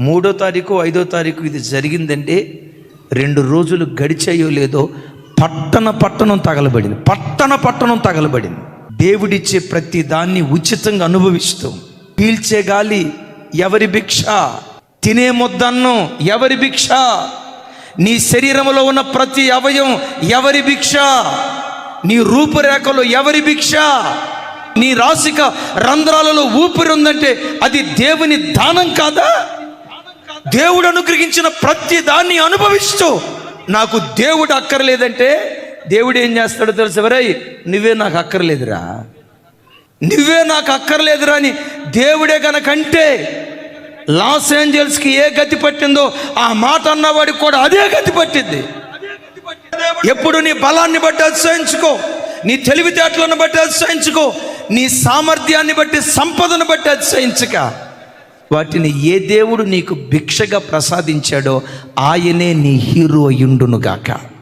మూడో తారీఖు ఐదో తారీఖు ఇది జరిగిందంటే రెండు రోజులు గడిచాయో లేదో పట్టణ పట్టణం తగలబడింది. పట్టణ పట్టణం తగలబడింది. దేవుడిచ్చే ప్రతి దాన్ని ఉచితంగా అనుభవిస్తూ. పీల్చే గాలి ఎవరి భిక్ష? తినే ముద్దన్నం ఎవరి భిక్ష? నీ శరీరంలో ఉన్న ప్రతి అవయం ఎవరి భిక్ష? నీ రూపురేఖలో ఎవరి భిక్ష? నీ రాసిక రంధ్రాలలో ఊపిరి ఉందంటే అది దేవుని దానం కాదా? దేవుడు అనుగ్రహించిన ప్రతి దాన్ని అనుభవిస్తూ నాకు దేవుడు అక్కర్లేదంటే దేవుడు ఏం చేస్తాడో తెలుసు? ఎవరై నువ్వే నాకు అక్కర్లేదురా. నువ్వే నాకు అక్కర్లేదురా అని దేవుడే కనుకంటే లాస్ ఏంజల్స్కి ఏ గతి పట్టిందో ఆ మాట అన్నవాడికి కూడా అదే గతి పట్టింది. ఎప్పుడు నీ బలాన్ని బట్టి అతిశయించుకో నీ తెలివితేటలను బట్టి అతిశయించుకో నీ సామర్థ్యాన్ని బట్టి సంపదను బట్టి అతిశయించక. వాటిని ఏ దేవుడు నీకు భిక్షగా ప్రసాదించాడో ఆయనే నీ హీరో అయ్యుండునుగాక.